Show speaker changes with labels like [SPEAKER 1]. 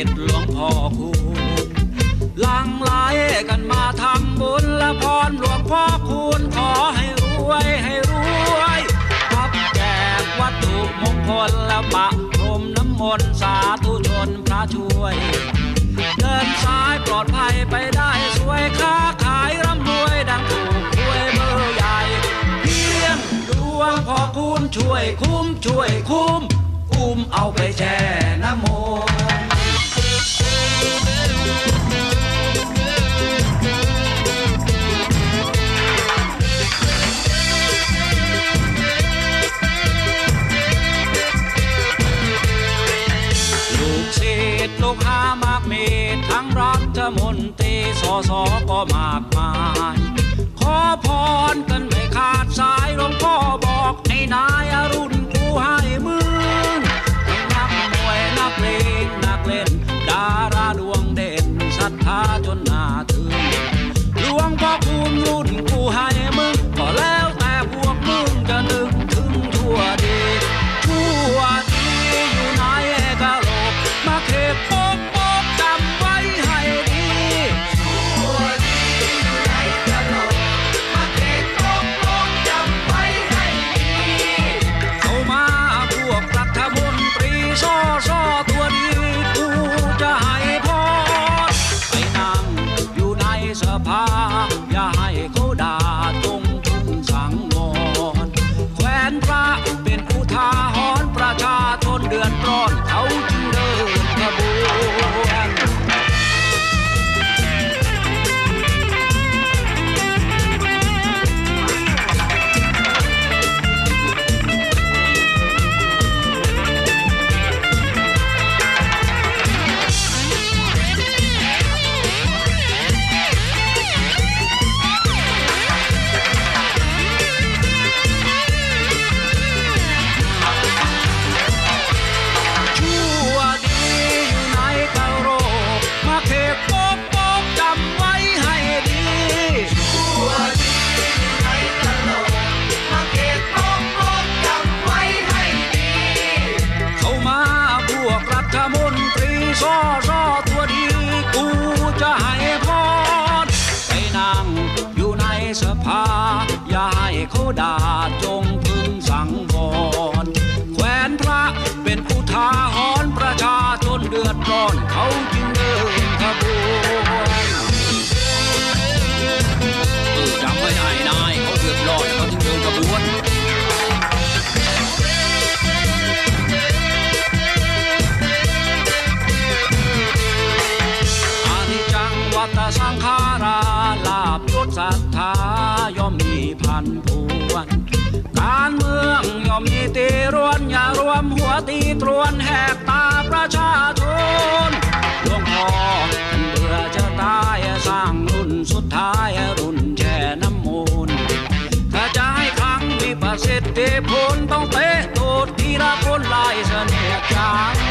[SPEAKER 1] ็จหลวงพ่อคุณลังไหลกันมาทำบุญและพรหลวงพ่อคุณขอให้รวยให้รวยรับแจกวัตถุมงคลและปะพรมน้ำมนต์สาธุชนพระช่วย เดินสายปลอดภัยไปได้สวยค้าขายร่ำรวยดังถูกหวยเบอร์ใหญ่เพียงดวงพอคุณช่วยคุ้มช่วยคุ้มอุ้มเอาไปแช่น้ำมนต์ ทั้งรัฐมนตรีสสก็มากมาย ขอพรกันไม่ขาดสายหลวงพ่อบอกให้นาย ในสภาอย่าให้เขาด่าจงพึงสังวร แขวนพระเป็นอุทาหรณ์ประชาชนเดือดร้อนเขาจึงเดินขบวนเออจำไว้ได้นายเขาเดือดร้อนเขาจึงเดินขบวนอานจังวัฏสังขาร พันพวนการเมืองย่อมมีตีร้วนอย่ารวมหัวตีตรวนแหกตาประชาชนหลวงพ่อเบื่อจะตายสร้างรุ่นสุดท้ายรุ่นแช่น้ำมูลถ้าจะให้ครั้งมีประสิทธิผลต้องเตะตูดทีละคนลายเสน่ห์จาง